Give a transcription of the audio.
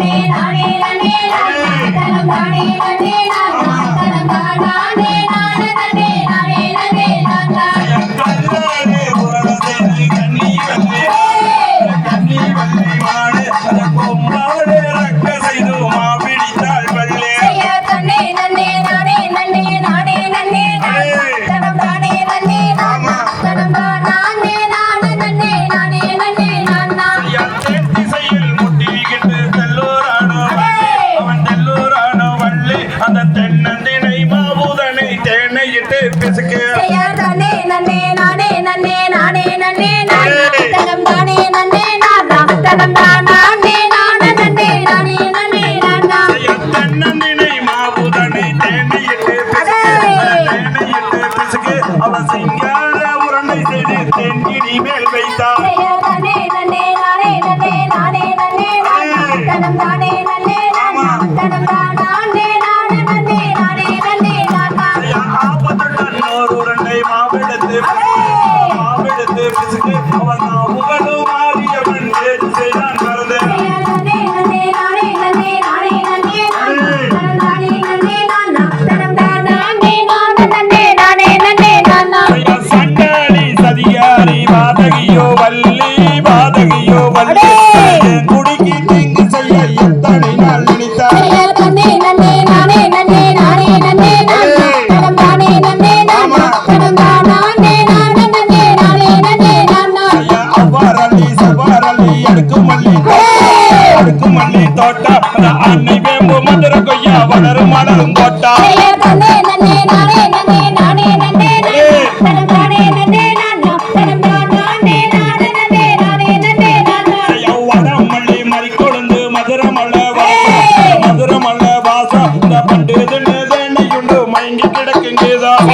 मेरा பிசுக்கு. தானே நன்னே நானே நன்னே நானே நன்னே நானே. தனம் தானே நன்னே நானா. தனம் தானா நன்னே நானா நன்னே நானே. அவன் சிங்கார உரண்டை செய்து தென்னிடி மேல் வைத்தான். தானே நன்னே காலத்து பிசுக்கு அவன் தான் புகழும் மாறியவன் செய்தான் கருது? சண்டாளி சதிகாரி வாதகியோ வள்ளி வாதகியோ வள்ளி. அடுக்கு மல்லி அடுக்கு மல்லி தோட்டா அன்னை வேம்பு மதுர கொய்யா வளரும் மலரும் தோட்டா மயங்கி கிடக்குங்கேதான்